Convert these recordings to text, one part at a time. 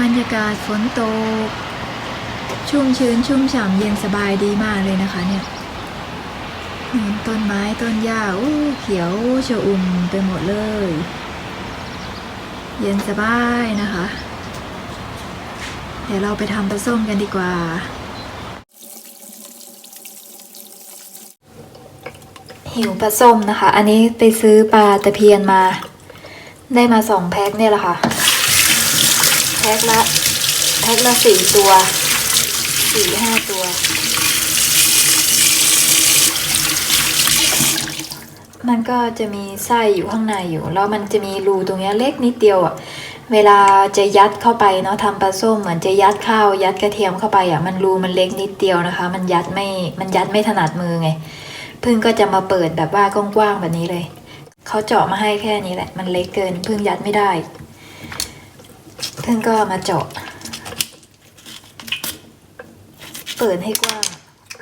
บรรยากาศฝนตก ชุ่มชื้นชุ่มฉ่ำเย็นสบายดีมากเลยนะคะเนี่ยเห็นต้นไม้ต้นหญ้าอู้เขียวชอุ่มไปหมดเลย เย็นสบายนะคะ เดี๋ยวเราไปทำปลาส้มกันดีกว่าหิวปลาส้มนะคะ อันนี้ไปซื้อปลาตะเพียนมา ได้มาสองแพ็คเนี่ยแหละค่ะ พ็คละแพ็คละสี่ตัวสี่ห้าตัว มันก็จะมีไส้อยู่ข้างในอยู่ แล้วมันจะมีรูตรงนี้เล็กนิดเดียวอะ่ะเวลาจะยัดเข้าไปเนาะทำปลาส้มเหมือนจะยัดข้าวยัดกระเทียมเข้าไปอะ่ะมันรูมันเล็กนิดเดียวนะคะ มันยัดไม่มันยัดไม่ถนัดมือไงพึ่งก็จะมาเปิดแบบว่ากว้างๆแบบนี้เลยเขาเจาะมาให้แค่นี้แหละ มันเล็กเกินพึ่งยัดไม่ได้ พึ่งก็มาเจาะ เปิดให้กว้าง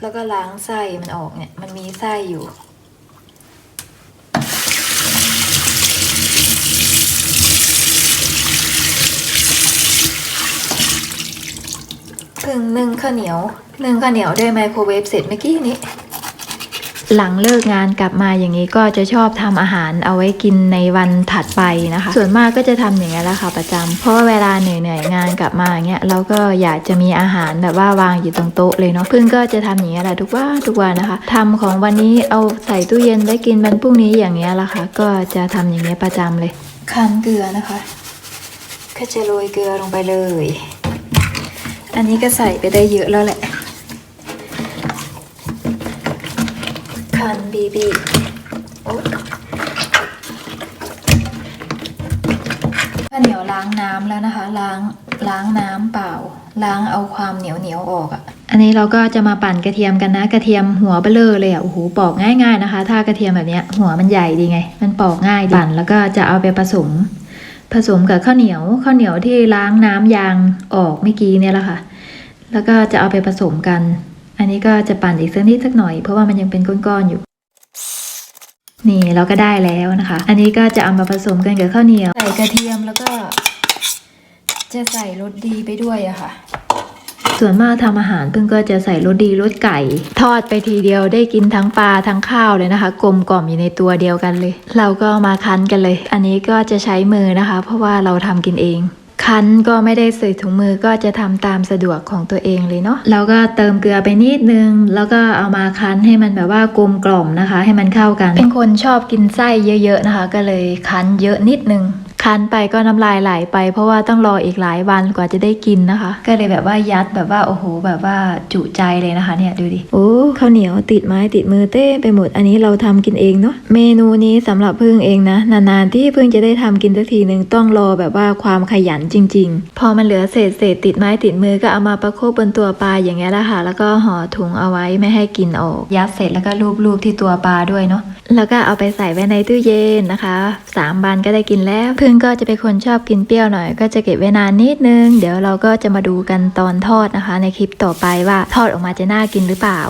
แล้วก็ล้างไส้มันออกเนี่ย มันมีไส้อยู่พึ่งนึ่งข้าวเหนียวนึ่งข้าวเหนียวด้วยไมโครเวฟเสร็จเมื่อกี้นี้ หลังเลิกงานกลับมาอย่างนี้ก็จะชอบทำอาหารเอาไว้กินในวันถัดไปนะคะ ส่วนมากก็จะทำอย่างนี้ยแหละค่ะประจำเพราะว่าเวลาเหนื่อยๆงานกลับมาอย่างเงี้ยเราก็อยากจะมีอาหารแบบว่าวางอยู่ตรงโต๊ะเลยเนาะพึ่งก็จะทำอย่างนี้ยแหละทุกวันทุกวันนะคะทำของวันนี้เอาใส่ตู้เย็นไว้กินวันพรุ่งนี้อย่างเงี้ยแหละค่ะ ก็จะทำอย่างเงี้ยประจำเลยคั้นเกลือนะคะ ก็จะโรยเกลือลงไปเลย อันนี้ก็ใส่ไปได้เยอะแล้วแหละันบีบีข้าวเหนียวล้างน้ำแล้วนะคะ ล้างล้างน้ำเปล่า ล้างเอาความเหนียวเหนียวออกอะ่ะ อันนี้เราก็จะมาปั่นกระเทียมกันนะ กระเทียมหัวเบลอเลยอะ่ะโอ้โหปอกง่าย ๆนะคะ ถ้ากระเทียมแบบเนี้ยหัวมันใหญ่ดีไง มันปอกง่ายปั่นแล้วก็จะเอาไปผสม ผสมกับข้าวเหนียวข้าวเหนียวที่ล้างน้ำยางออกเมื่อกี้เนี่ยแหละค่ะ แล้วก็จะเอาไปผสมกัน อันนี้ก็จะปั่นอีกสักนิดสักหน่อย เพราะว่ามันยังเป็นก้อนๆอยู่ นี่เราก็ได้แล้วนะคะ อันนี้ก็จะเอามาผสมกันกับข้าวเหนียว ใส่กระเทียมแล้วก็ จะใส่รสดีไปด้วยอะค่ะ ส่วนมากทำอาหารเพิ่งก็จะใส่รสดีรสไก่ ทอดไปทีเดียวได้กินทั้งปลาทั้งข้าวเลยนะคะ กลมกล่อมอยู่ในตัวเดียวกันเลย เราก็มาคั้นกันเลย อันนี้ก็จะใช้มือนะคะ เพราะว่าเราทำกินเอง คั้นก็ไม่ได้ใส่ถุงมือก็จะทำตามสะดวกของตัวเองเลยเนาะแล้วก็เติมเกลือไปนิดนึง แล้วก็เอามาคั้นให้มันแบบว่ากลมกล่อมนะคะ ให้มันเข้ากัน เป็นคนชอบกินไส้เยอะๆนะคะ ก็เลยคั้นเยอะนิดนึง คั้นไปก็น้ำลายไหลไป เพราะว่าต้องรออีกหลายวันกว่าจะได้กินนะคะ ก็เลยแบบว่ายัดแบบว่าโอ้โห แบบว่าจุใจเลยนะคะ เนี่ยดูดิโอ้ข้าวเหนียวติดไม้ติดมือเต้ไปหมดอันนี้เราทำกินเองเนาะเมนูนี้สำหรับพึ่งเองนะ นานๆที่พึ่งจะได้ทำกินสักทีหนึ่งต้องรอแบบว่าความขยันจริง ๆ พอมันเหลือเศษเศษติดไม้ติดมือก็เอามาประโคบบนตัวปลาอย่างเงี้ยแหละค่ะแล้วก็ห่อถุงเอาไว้ไม่ให้กินออก ยัดเสร็จแล้วก็ลูบๆที่ตัวปลาด้วยเนาะ แล้วก็เอาไปใส่ไว้ในตู้เย็นนะคะสามวันก็ได้กินแล้วพึ่งก็จะเป็นคนชอบกินเปรี้ยวหน่อย ก็จะเก็บไว้นานนิดนึง เดี๋ยวเราก็จะมาดูกันตอนทอดนะคะ ในคลิปต่อไปว่าทอดออกมาจะน่ากินหรือเปล่า